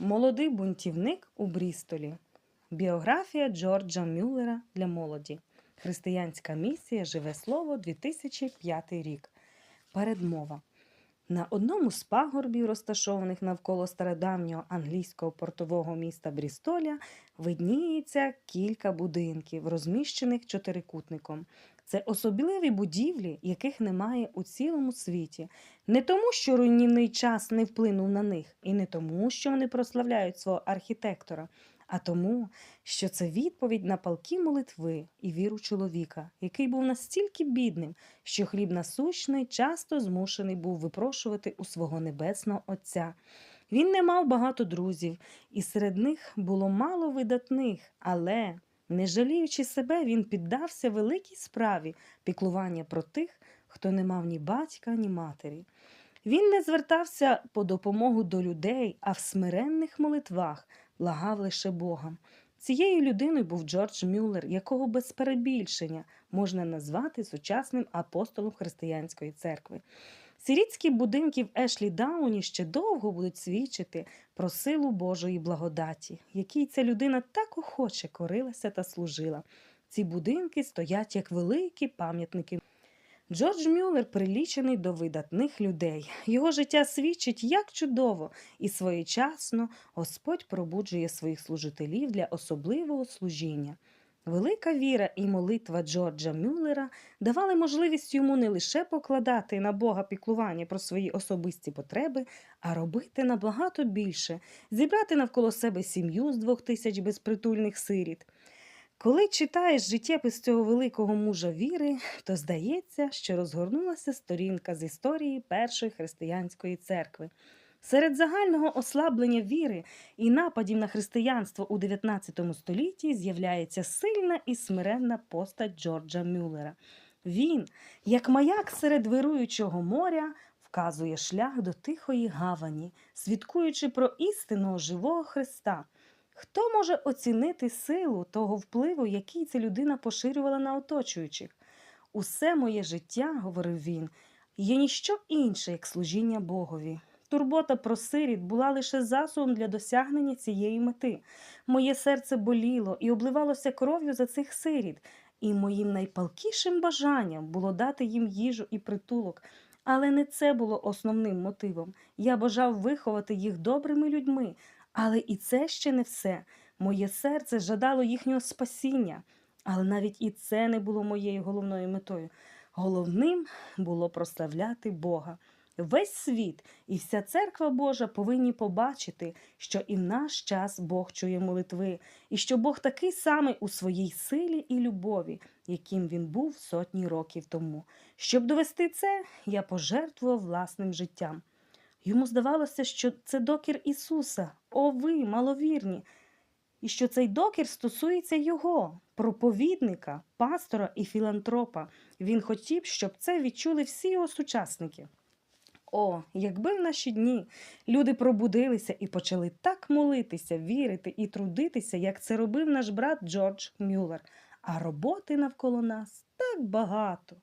Молодий бунтівник у Брістолі. Біографія Джорджа Мюллера для молоді. Християнська місія Живе слово 2005 рік. Передмова. На одному з пагорбів, розташованих навколо стародавнього англійського портового міста Брістоля, видніється кілька будинків, розміщених чотирикутником. Це особливі будівлі, яких немає у цілому світі. Не тому, що руйнівний час не вплинув на них, і не тому, що вони прославляють свого архітектора, а тому, що це відповідь на палкі молитви і віру чоловіка, який був настільки бідним, що хліб насущний часто змушений був випрошувати у свого небесного Отця. Він не мав багато друзів, і серед них було мало видатних, але, не жаліючи себе, він піддався великій справі піклування про тих, хто не мав ні батька, ні матері. Він не звертався по допомогу до людей, а в смиренних молитвах благав лише Бога. Цією людиною був Джордж Мюллер, якого без перебільшення можна назвати сучасним апостолом християнської церкви. Сірітські будинки в Ешлі Дауні ще довго будуть свідчити про силу Божої благодаті, якій ця людина так охоче корилася та служила. Ці будинки стоять як великі пам'ятники. Джордж Мюллер прилічений до видатних людей. Його життя свідчить, як чудово і своєчасно Господь пробуджує своїх служителів для особливого служіння. Велика віра і молитва Джорджа Мюллера давали можливість йому не лише покладати на Бога піклування про свої особисті потреби, а робити набагато більше, зібрати навколо себе сім'ю з двох тисяч безпритульних сиріт. Коли читаєш життєпис цього великого мужа віри, то здається, що розгорнулася сторінка з історії першої християнської церкви. Серед загального ослаблення віри і нападів на християнство у 19 столітті з'являється сильна і смиренна постать Джорджа Мюллера. Він, як маяк серед вируючого моря, вказує шлях до тихої гавані, свідкуючи про істинного живого Христа. Хто може оцінити силу того впливу, який ця людина поширювала на оточуючих? Усе моє життя, говорив він, є ніщо інше, як служіння Богові. Турбота про сиріт була лише засобом для досягнення цієї мети. Моє серце боліло і обливалося кров'ю за цих сиріт, і моїм найпалкішим бажанням було дати їм їжу і притулок. Але не це було основним мотивом. Я бажав виховати їх добрими людьми, але і це ще не все. Моє серце жадало їхнього спасіння, але навіть і це не було моєю головною метою. Головним було прославляти Бога. Весь світ і вся церква Божа повинні побачити, що і в наш час Бог чує молитви, і що Бог такий самий у своїй силі і любові, яким він був сотні років тому. Щоб довести це, я пожертвував власним життям. Йому здавалося, що це докір Ісуса, о ви, маловірні, і що цей докір стосується його, проповідника, пастора і філантропа. Він хотів, щоб це відчули всі його сучасники. О, якби в наші дні люди пробудилися і почали так молитися, вірити і трудитися, як це робив наш брат Джордж Мюллер, а роботи навколо нас так багато.